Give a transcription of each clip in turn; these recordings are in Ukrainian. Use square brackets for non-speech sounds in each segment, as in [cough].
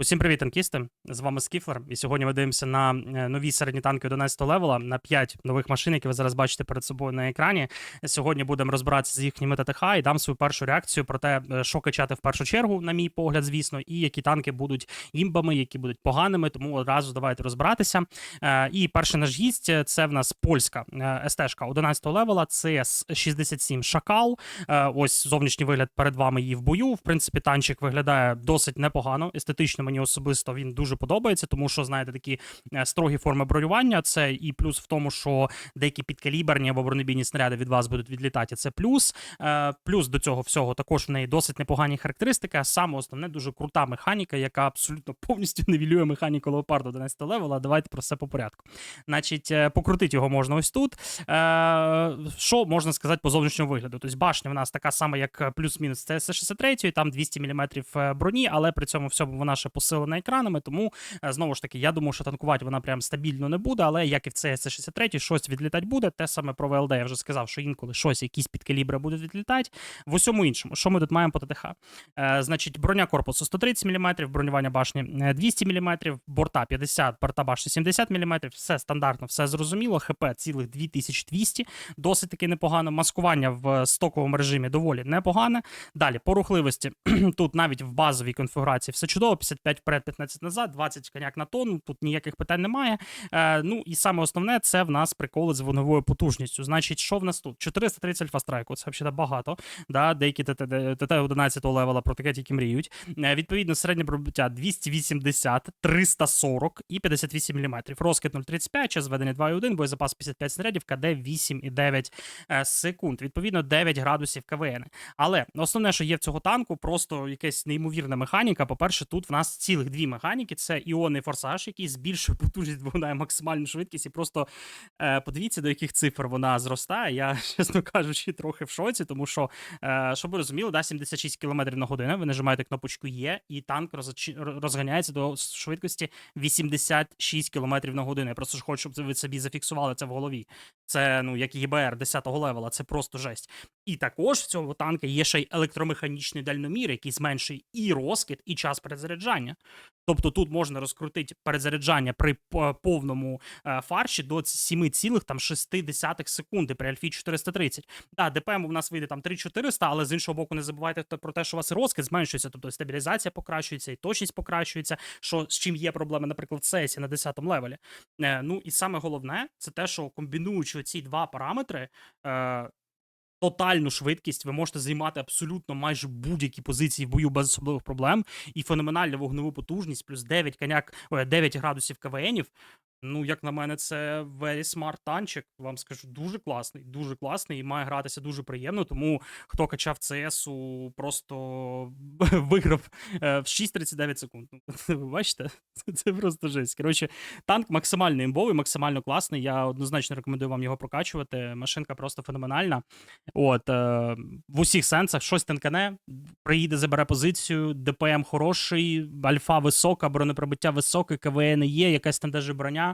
Усім привіт, танкісти! З вами Скіфлер. І сьогодні ми дивимося на е, нові середні танки 11 левела на 5 нових машин, які ви зараз бачите перед собою на екрані. Сьогодні будемо розбиратися з їхніми ТТХ і дам свою першу реакцію про те, е, що качати в першу чергу, на мій погляд, звісно, і які танки будуть імбами, які будуть поганими. Тому одразу давайте розбиратися. Е, І перший наш гість це в нас польська СТ-шка 11 левела. Це 67 Шакал. Ось зовнішній вигляд перед вами її в бою. В принципі, танчик виглядає досить непогано. Естетично мені особисто він дуже подобається, тому що знаєте, такі е, строгі форми бронювання. Це і плюс в тому, що деякі підкаліберні або бронебійні снаряди від вас будуть відлітати. Це плюс. Е, Плюс до цього всього також в неї досить непогані характеристики. А саме основне дуже крута механіка, яка абсолютно повністю [laughs] невілює механіку леопарду 11 левела. Давайте про все по порядку. Значить, е, покрутити його можна ось тут. Що можна сказати по зовнішньому вигляду? Тобто башня в нас така сама, як плюс-мінус ЦС-63, там 200 мм броні, але при цьому всьому вона ще посилена екранами. Тому е, знову ж таки, я думаю, що танкувати вона прям стабільно не буде, але як і в ЦС-63, щось відлітати буде. Те саме про ВЛД я вже сказав, що інколи щось, якісь підкалібри будуть відлітати. В усьому іншому, що ми тут маємо по ТТХ? Е, Значить, броня корпусу 130 мм, бронювання башні е, 200 мм, борта 50, борта башні 70 мм, все стандартно, все зрозуміло. ХП цілих 2200, досить таки непогано. Маскування в стоковому режимі доволі непогане. Далі, по рухливості, [clears throat] тут навіть в базовій конфігурації все чудово, 55 вперед, 15 назад, 20 коняк на тонну, тут ніяких питань немає. Е, ну і саме основне, це в нас приколи з вогневою потужністю. Значить, що в нас тут? 430 альфа-страйку, це взагалі багато. Да? Деякі ТТ 11 левела про таке тільки мріють. Е, відповідно, середнє пробиття 280, 340 і 58 мм. Розкид 0,35, час зведення 2,1, боєзапас 55 снарядів, КД 8,9 е, секунд. Відповідно, 9 градусів КВН. Але основне, що є в цього танку, просто якась неймовірна механіка. По-перше, тут в нас цілих дві механіки: це іонний форсаж, який збільшує потужність, бо вона максимальну швидкість. І просто е, подивіться, до яких цифр вона зростає. Я, [laughs] чесно кажучи, трохи в шоці, тому що, е, щоб ви розуміли, да, 76 км на годину. Ви нажимаєте кнопочку Є, і танк розочи- розганяється до швидкості 86 км на годину. Я просто ж хочу, щоб ви собі зафіксували це в голові. Це ну як ЄБР 10-го левела, це просто жесть. І також в цього танка є ще й електромеханічний дальномір, який зменшує і розкид, і час перезаряджання. Тобто тут можна розкрутити перезаряджання при повному е, фарші до 7,6 секунди при Альфі 430. Да, ДПМ у нас вийде там 3400, але з іншого боку, не забувайте про те, що у вас розкид зменшується, тобто стабілізація покращується, і точність покращується, що з чим є проблеми, наприклад, в сесі на 10 левелі. Е, ну і саме головне, це те, що комбінуючи ці два параметри. Тотальну швидкість ви можете займати абсолютно майже будь-які позиції в бою без особливих проблем. І феноменальна вогневу потужність, плюс 9 коняк, 9 градусів КВНів. Ну, як на мене, це very smart танчик. Вам скажу, дуже класний, дуже класний і має гратися дуже приємно. Тому хто качав ЦСу, просто [laughs] виграв е, в 6,39 секунд. [laughs] Ви бачите? Це просто жесть. Коротше, танк максимально імбовий, максимально класний. Я однозначно рекомендую вам його прокачувати. Машинка просто феноменальна. От е, в усіх сенсах щось тенкане, приїде, забере позицію, ДПМ хороший, альфа висока, бронепробиття високе, КВН є, якась там даже броня.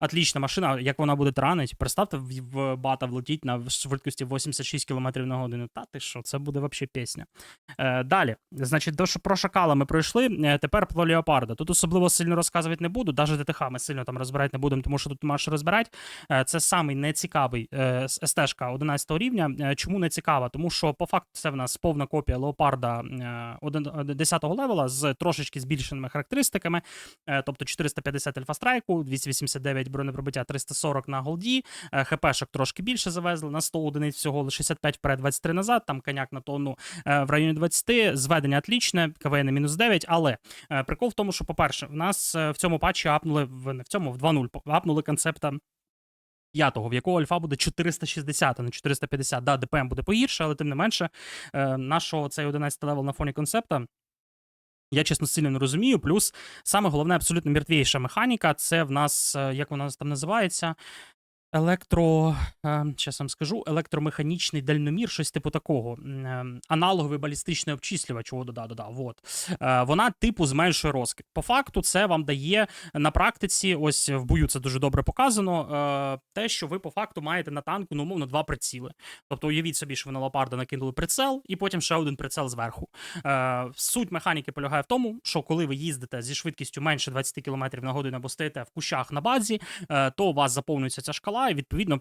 Отлічна машина, як вона буде таранить. Представте, в, бата влетіть на швидкості 86 км на годину. Та ти що, це буде взагалі пісня. Е, далі, значить, до, ш- про шакала ми пройшли. Е, тепер про леопарда. Тут особливо сильно розказувати не буду, навіть ДТХ ми сильно там розбирати не будемо, тому що тут нема що розбирати. Е, Це самий нецікавий е, СТ-шка 11 рівня. Е, Чому не цікава? Тому що по факту це в нас повна копія леопарда е, один- е, 10 левела з трошечки збільшеними характеристиками. Е, Тобто 450 альфа-страйку, 289 бронепробиття, 340 на голді, е, ХПшок трошки більше завезли, на 100 одиниць всього лише 65 вперед, 23 назад, там коняк на тонну е, в районі 20, зведення отлічне, КВН мінус 9, але е, прикол в тому, що, по-перше, в нас в цьому патчі апнули, в, не в цьому, в 2.0, по- апнули концепта п'ятого, в якого альфа буде 460, а не 450. Да, ДПМ буде погірше, але тим не менше, нашого цей 11 левел на фоні концепта. Я чесно сильно не розумію. Плюс саме головне, абсолютно мертвіша механіка. Це в нас, е, як вона там називається? Електро, е, щас вам скажу, електромеханічний дальномір, щось типу такого. Е, Аналоговий балістичний обчислювач, о, да, да, да, вот. Е, Вона типу зменшує розкид. По факту, це вам дає на практиці, ось в бою це дуже добре показано. е, Те, що ви по факту маєте на танку, ну, умовно, два приціли. Тобто, уявіть собі, що ви на лопарда накинули прицел, і потім ще один прицел зверху. Е, Суть механіки полягає в тому, що коли ви їздите зі швидкістю менше 20 км на годину або стоїте в кущах на базі, е, то у вас заповнюється ця шкала, і відповідно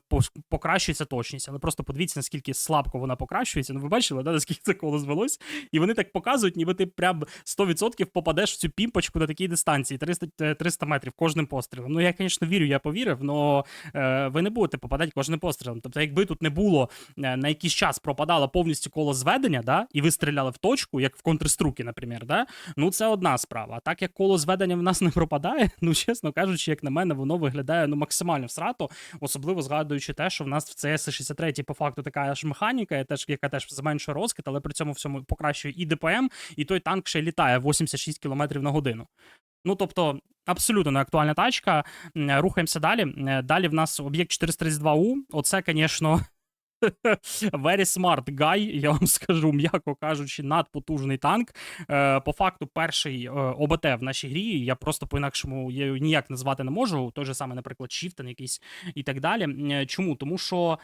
покращується точність. Але просто подивіться, наскільки слабко вона покращується. Ну, ви бачили, да, наскільки це коло звелось? І вони так показують, ніби ти прям 100% попадеш в цю пімпочку на такій дистанції 300, е, 300 метрів кожним пострілом. Ну, я, звісно, вірю, я повірив, але е, ви не будете попадати кожним пострілом. Тобто, якби тут не було е, на якийсь час пропадало повністю коло зведення, да, і ви стріляли в точку, як в контрструкі, наприклад, да, ну це одна справа. А так як коло зведення в нас не пропадає, [laughs] ну чесно кажучи, як на мене, воно виглядає ну максимально всрато, особливо згадуючи те, що в нас в CS 63 по факту така ж механіка, теж, яка теж зменшує розкид, але при цьому всьому покращує і ДПМ, і той танк ще літає 86 км на годину. Ну тобто. Абсолютно не актуальна тачка. Рухаємося далі. Далі в нас об'єкт 432У. Оце, звісно, very smart guy, я вам скажу, м'яко кажучи, надпотужний танк. Е, по факту, перший е, ОБТ в нашій грі. Я просто по-інакшому ніяк назвати не можу. Той же саме, наприклад, Шіфтен якийсь і так далі. Е, Чому? Тому що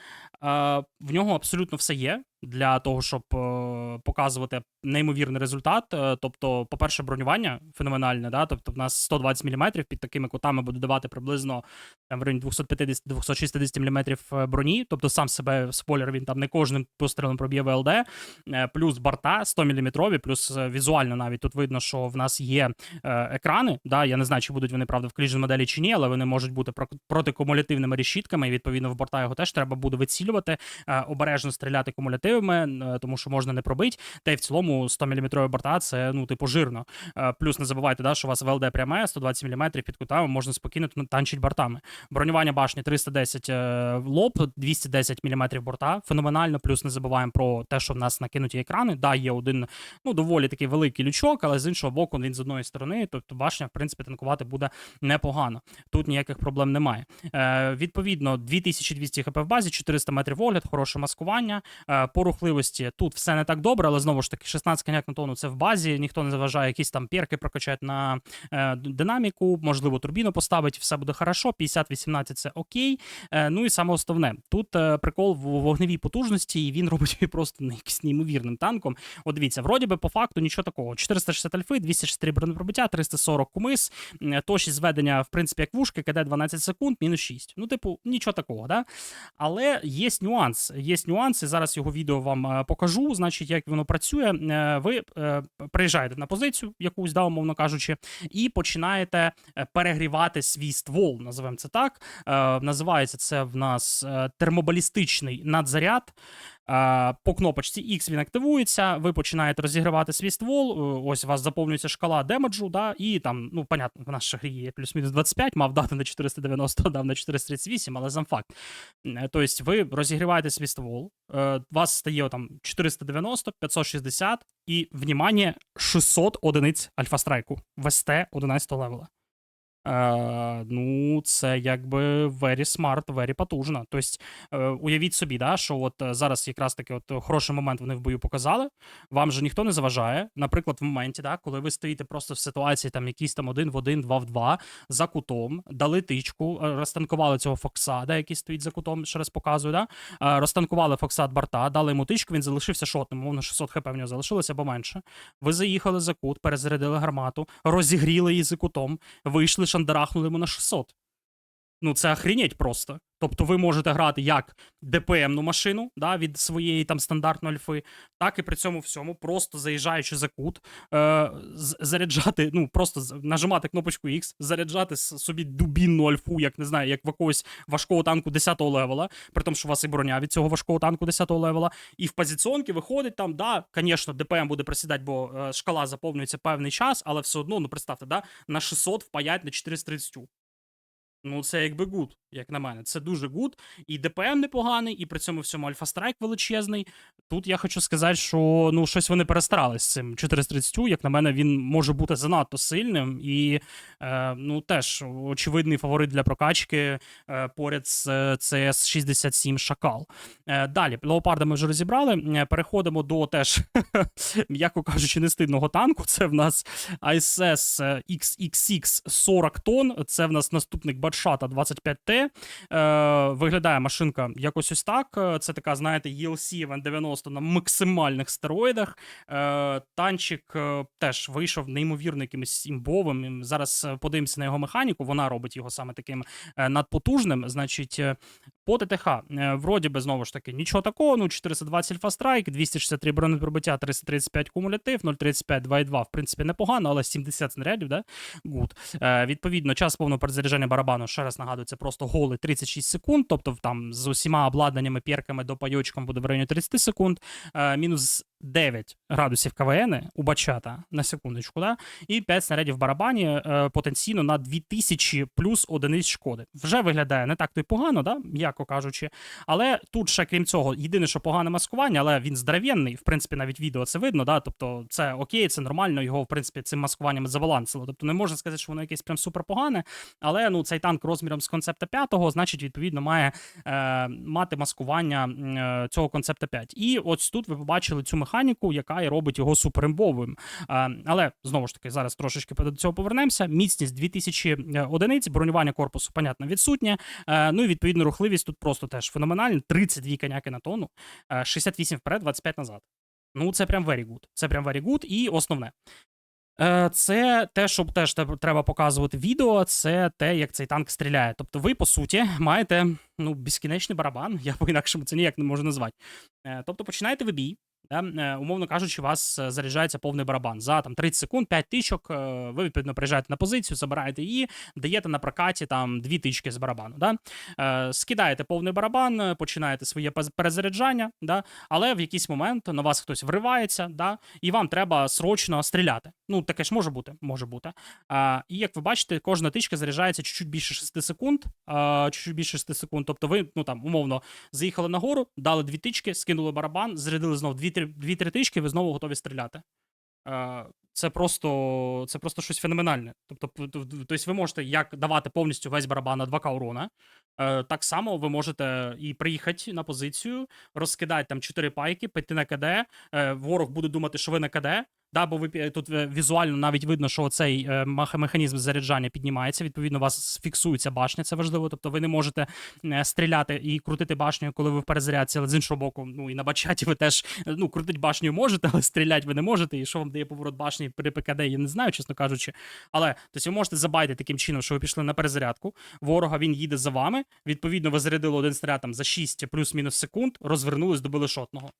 в нього абсолютно все є. Для того, щоб е, показувати неймовірний результат. Е, тобто, по-перше, бронювання феноменальне, да? тобто в нас 120 мм під такими кутами буде давати приблизно там, в районі 250-260 мм броні. Тобто сам себе спойлер він там не кожним пострілом проб'є ВЛД. Е, плюс борта 100 мм, плюс е, візуально навіть тут видно, що в нас є е, екрани. Да? Я не знаю, чи будуть вони правда в коліжн моделі чи ні, але вони можуть бути про- протикумулятивними решітками. І відповідно в борта його теж треба буде вицілювати, е, обережно стріляти кумулятивами, е, тому що можна не пробити. Та й в цілому 100 мм борта це ну, типу, жирно. Е, Плюс не забувайте, да, що у вас ВЛД пряме, 120 мм під кутами, можна спокійно тут танчить бортами. Бронювання башні 310 е, лоб, 210 мм борта. Феноменально. Плюс не забуваємо про те, що в нас накинуті екрани. Да, є один ну, доволі такий великий лючок, але з іншого боку, він з одної сторони, тобто башня, в принципі, танкувати буде непогано. Тут ніяких проблем немає. Е, відповідно, 2200 хп в базі, 400 метрів огляд, хороше маскування. Е, по рухливості тут все не так добре, але знову ж таки, 16 коняк на тонну це в базі. Ніхто не заважає, якісь там перки прокачати на е, динаміку, можливо, турбіну поставить, все буде хорошо. 50-18 це окей. Е, ну і саме основне, тут е, прикол в вогневій потужності, і він робить її просто не якийсь неймовірним танком. От дивіться, вроді би по факту нічого такого. 460 альфи, 263 бронепробиття, 340 кумис, точність зведення, в принципі, як вушки, КД 12 секунд, мінус 6. Ну, типу, нічого такого, да? Але є нюанс. Є нюанс, і зараз його відео вам е, покажу. Значить, як воно працює. Е, Ви е, приїжджаєте на позицію, якусь, да, умовно кажучи, і починаєте перегрівати свій ствол, називаємо це так. Називається це в нас термобалістичний надзаряд. Е, По кнопочці X він активується, ви починаєте розігрівати свій ствол. е, Ось у вас заповнюється шкала демеджу, да, і там, ну, понятно, в нашій грі є плюс-мінус 25, мав дати на 490, дав на 438, але сам факт. Е, Тобто ви розігріваєте свій ствол, у вас стає там 490, 560 і, внимание, 600 одиниць альфа-страйку в СТ 11 левела. Е, ну, це якби very smart, very потужно. Тобто, уявіть собі, да, що от е, зараз якраз таки от хороший момент вони в бою показали. Вам же ніхто не заважає. Наприклад, в моменті, да, коли ви стоїте просто в ситуації там якийсь там один в один, два в два за кутом, дали тичку, розтанкували цього Фокса, да, який стоїть за кутом, ще раз показую, да, розтанкували Фокса від борта, дали йому тичку, він залишився шотним, мовно 600 хп в нього залишилося або менше. Ви заїхали за кут, перезарядили гармату, розігріли її за кутом, вийшли, шандарахнули йому на 600. Ну, це охренеть просто. Тобто ви можете грати як ДПМну машину да, від своєї там стандартної альфи, так і при цьому всьому, просто заїжджаючи за кут, е, заряджати, ну просто нажимати кнопочку X, заряджати собі дубінну альфу, як не знаю, як в якогось важкого танку 10-го левела, при тому, що у вас і броня від цього важкого танку 10-го левела, і в позиціонки виходить там, да, звісно, ДПМ буде присідати, бо е, шкала заповнюється певний час, але все одно, ну представте, да, на 600 впаять на 430. Ну, це якби гуд, як на мене. Це дуже гуд. І ДПМ непоганий, і при цьому всьому альфа-страйк величезний. Тут я хочу сказати, що ну, щось вони перестарались з цим 430, як на мене, він може бути занадто сильним. І е, ну, теж очевидний фаворит для прокачки е, поряд з cs 67 Шакал. Е, далі, леопарда ми вже розібрали. Е, Переходимо до теж, [laughs] м'яко кажучи, не стидного танку. Це в нас ISS XXX 40 тонн. Це в нас наступник Бадшата 25T. Е, виглядає машинка якось ось так. Е, Це така, знаєте, ELC Event 90 на максимальних стероїдах. Е, танчик е, теж вийшов неймовірно якимось імбовим. Зараз е, подивимося на його механіку. Вона робить його саме таким надпотужним. Значить, по ТТХ, е, вроді би, знову ж таки, нічого такого. Ну, 420 альфа-страйк, 263 бронепробиття, 335 кумулятив, 0,35, 2,2, в принципі, непогано, але 70 снарядів, да? Гуд. Е, відповідно, час повного перезаряджання барабану, ще раз нагадую, це просто голий 36 секунд, тобто там з усіма обладнаннями, пірками до пайочком буде в районі 30 секунд, е, мінус 9 градусів КВН у бачата на секундочку, да? і 5 снарядів в барабані е, потенційно на 2000 плюс одиниць шкоди. Вже виглядає не так то й погано, да? м'яко кажучи. Але тут ще крім цього, єдине, що погане маскування, але він здоровенний. В принципі, навіть відео це видно. Да? Тобто, це окей, це нормально. Його в принципі цим маскуванням завалансило. Тобто, не можна сказати, що воно якесь прям супер погане. Але ну цей танк розміром з концепта 5, значить, відповідно, має е, мати маскування е, цього концепта 5. І ось тут ви побачили цю механіку, яка і робить його суперимбовим. Е, але знову ж таки, зараз трошечки до цього повернемося. Міцність 2000 одиниць, бронювання корпусу, понятно, відсутнє. Е, ну і відповідно рухливість тут просто теж феноменальна. 32 коняки на тонну, е, 68 вперед, 25 назад. Ну, це прям very good. Це прям very good. І основне. Е, Це те, що теж треба показувати відео, це те, як цей танк стріляє. Тобто, ви, по суті, маєте ну, безкінечний барабан, я по-інакшому це ніяк не можу назвати. Е, Тобто, починаєте ви бій, да, е, умовно кажучи, у вас е, заряджається повний барабан. За там 30 секунд, 5 тичок, е, ви відповідно приїжджаєте на позицію, забираєте її, даєте на прокаті там 2 тички з барабану. Да? Е, Скидаєте повний барабан, е, починаєте своє перезаряджання, да? але в якийсь момент на вас хтось вривається, да? і вам треба срочно стріляти. Ну, таке ж може бути, може бути. І як ви бачите, кожна тичка заряджається чуть-чуть більше 6 секунд, чуть-чуть більше 6 секунд. Тобто ви, ну там, умовно, заїхали нагору, дали дві тички, скинули барабан, зарядили знову дві-три тички, ви знову готові стріляти. Е, Це просто, це просто щось феноменальне. Тобто, тобто ви можете як давати повністю весь барабан на 2К урона, е, так само ви можете і приїхати на позицію, розкидати там 4 пайки, піти на КД. е, Ворог буде думати, що ви на КД. Да, бо ви тут е, візуально навіть видно, що цей е, механізм заряджання піднімається. Відповідно, у вас фіксується башня, це важливо. Тобто ви не можете е, стріляти і крутити башню, коли ви в перезарядці, але з іншого боку, ну і на бачаті ви теж ну, крутить башню можете, але стріляти ви не можете. І що вам дає поворот башні при ПКД, я не знаю, чесно кажучи. Але тобто ви можете забайти таким чином, що ви пішли на перезарядку. Ворога він їде за вами. Відповідно, ви зарядили один снаряд там за 6 плюс-мінус секунд, розвернулись, добили шотного.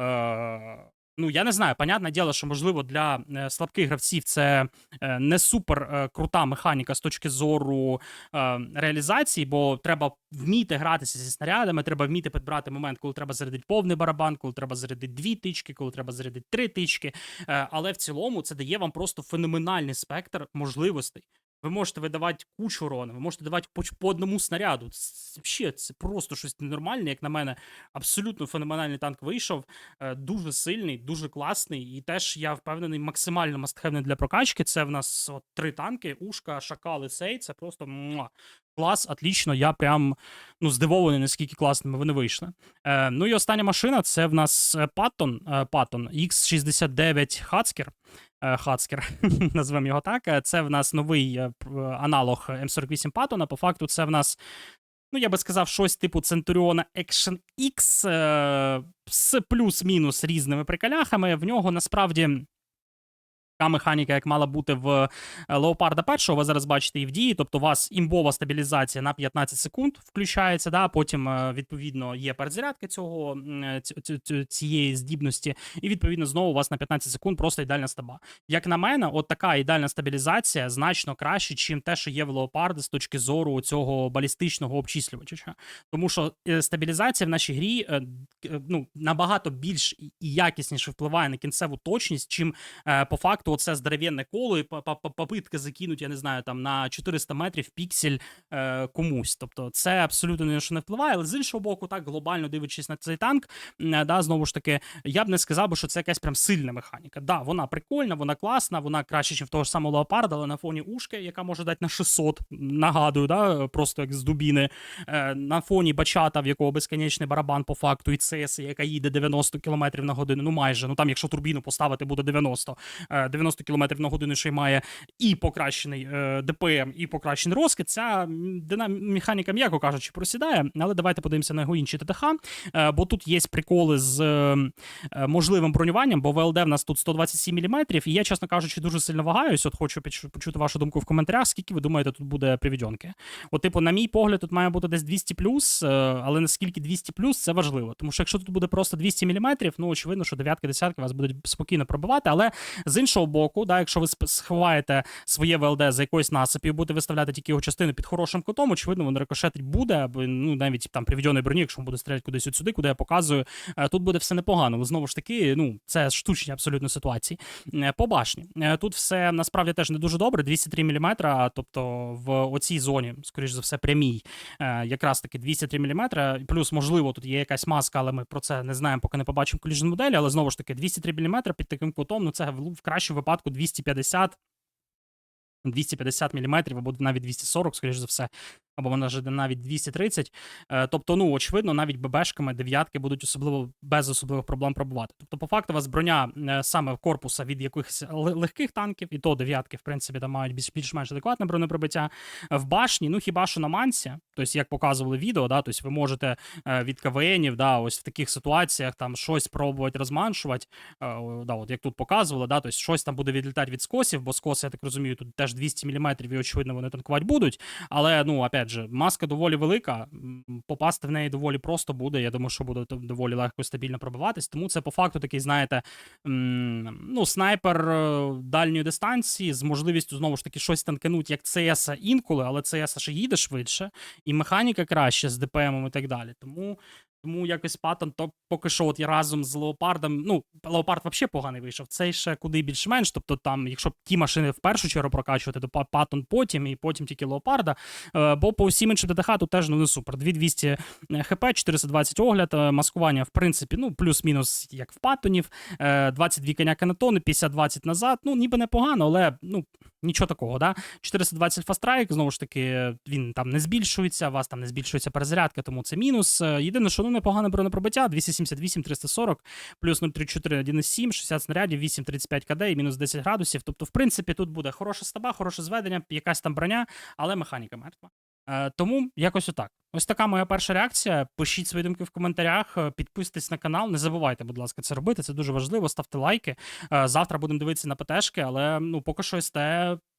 Е, Ну, я не знаю, понятне діло, що можливо для е, слабких гравців це е, не супер е, крута механіка з точки зору реалізації, бо треба вміти гратися зі снарядами, треба вміти підбирати момент, коли треба зарядити повний барабан, коли треба зарядити дві тички, коли треба зарядити три тички. Але в цілому це дає вам просто феноменальний спектр можливостей. Ви можете видавати кучу урону, ви можете давати по, одному снаряду. Це, взагалі, це просто щось ненормальне, як на мене. Абсолютно феноменальний танк вийшов. Е, дуже сильний, дуже класний. І теж я впевнений, максимально мастхевний для прокачки. Це в нас от, три танки: Ушка, Шакал і Сей. Це просто муа. клас, отлично. Я прям ну, здивований, наскільки класними вони вийшли. Е, ну і остання машина це в нас Паттон, Паттон X69 Хацкер. Е, Хацкер, [laughs] назвемо його так. Е, Це в нас новий е, аналог М48 Паттона. По факту, це в нас, ну я би сказав, щось типу Центуріона Action X з плюс-мінус різними приколяхами. В нього насправді. Така механіка, як мала бути в е, Леопарда першого, ви зараз бачите і в дії. Тобто, у вас імбова стабілізація на 15 секунд включається. Да? Потім, е, відповідно, є перезарядка цього е, цієї здібності, і відповідно знову у вас на 15 секунд просто ідеальна стаба. Як на мене, от така ідеальна стабілізація значно краще, ніж те, що є в Леопарда з точки зору цього балістичного обчислювача. Тому що стабілізація в нашій грі ну, набагато більш і якісніше впливає на кінцеву точність, чим по факту факту оце здоровенне коло і попитки закинуть, я не знаю, там на 400 метрів піксель е, комусь. Тобто це абсолютно на що не впливає. Але з іншого боку, так глобально дивлячись на цей танк, е, да, знову ж таки, я б не сказав що це якась прям сильна механіка. Да, вона прикольна, вона класна, вона краще, ніж в того ж самого леопарда, але на фоні ушки, яка може дати на 600, нагадую, да, просто як з дубіни. Е, на фоні бачата, в якого безконечний барабан по факту, і ЦС, яка їде 90 км на годину, ну майже. Ну там, якщо турбіну поставити, буде 90, е, 90 км на годину, що й має і покращений е, ДПМ, і покращений розкид. Ця динам- механіка, м'яко кажучи, просідає. Але давайте подивимося на його інші ТТХ, е, бо тут є приколи з е, можливим бронюванням, бо ВЛД в нас тут 127 мм, і я, чесно кажучи, дуже сильно вагаюсь. От хочу почути вашу думку в коментарях. Скільки ви думаєте, тут буде привідьонки? От, типу, на мій погляд, тут має бути десь 200 плюс, але наскільки 200 плюс, це важливо. Тому що якщо тут буде просто 200 мм, ну очевидно, що дев'ятки, десятки вас будуть спокійно пробивати. Але з іншого боку, да, якщо ви сховаєте своє ВЛД за якоюсь насипі будете виставляти тільки його частину під хорошим кутом, очевидно, воно рикошетить буде, або ну навіть там приведеної броні, якщо він буде стріляти кудись сюди, куди я показую, е, тут буде все непогано. Але знову ж таки, ну це штучні абсолютно ситуації. Е, По башні. Е, Тут все насправді теж не дуже добре. 203 мм, тобто в оцій зоні, скоріш за все, прямій, якраз таки 203 мм. Плюс, можливо, тут є якась маска, але ми про це не знаємо, поки не побачимо коліжну моделі. Але знову ж таки, 203 мм під таким кутом, ну це в, кращому випадку 250 250 мм, або навіть 240, скоріш за все, або навіть навіть 230. Е, Тобто, ну очевидно, навіть ББшками дев'ятки будуть особливо без особливих проблем пробувати. Тобто, по факту, у вас броня е, саме корпуса від якихось легких танків, і то дев'ятки, в принципі, там мають більш- більш-менш адекватне бронепробиття. В башні, ну хіба що на мансі, тобто, як показували відео, да, тобто ви можете е, від КВНів, да, ось в таких ситуаціях там щось пробувати розманшувати. Да, от як тут показували, да, тобто щось там буде відлітати від скосів, бо скоси, я так розумію, тут теж 200 мм, і очевидно, вони танкувати будуть. Але ну, опять же, маска доволі велика. Попасти в неї доволі просто буде. Я думаю, що буде доволі легко і стабільно пробиватись. Тому це по факту такий, знаєте, ну, снайпер е, дальньої дистанції з можливістю знову ж таки щось танкануть, як ЦС інколи, але ЦС ще їде швидше, і механіка краще з ДПМом і так далі. Тому. Тому якось Паттон, то поки що, от я разом з Леопардом. Ну, Леопард взагалі поганий вийшов. Цей ще куди більш-менш. Тобто, там, якщо б ті машини в першу чергу прокачувати, то Па- Паттон потім, і потім тільки Леопарда. Е, бо по всім іншим ДТХ тут теж ну, не супер. 2200 хп, 420 огляд, е, маскування, в принципі, ну, плюс-мінус, як в Паттонів, е, 22 коняка на тонну, 50-20 назад. Ну, ніби непогано, але ну, нічого такого. Да? 420 фастрайк, знову ж таки, він там не збільшується, у вас там не збільшується перезарядка, тому це мінус. Е, Єдине, що ну непогане бронепробиття, 278, 340, плюс 034, 1,7, 60 снарядів, 8,35 КД і мінус 10 градусів. Тобто, в принципі, тут буде хороша стаба, хороше зведення, якась там броня, але механіка мертва. Е, тому якось отак. Ось така моя перша реакція. Пишіть свої думки в коментарях, е, підписуйтесь на канал. Не забувайте, будь ласка, це робити. Це дуже важливо. Ставте лайки. Е, Завтра будемо дивитися на ПТшки, але ну поки що СТ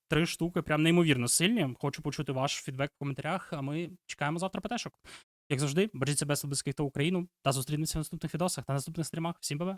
три штуки, прям неймовірно сильні. Хочу почути ваш фідбек в коментарях. А ми чекаємо завтра ПТшок. Як завжди, бережіть себе, близьких та Україну та зустрінемося в наступних відосах та наступних стрімах. Всім баве!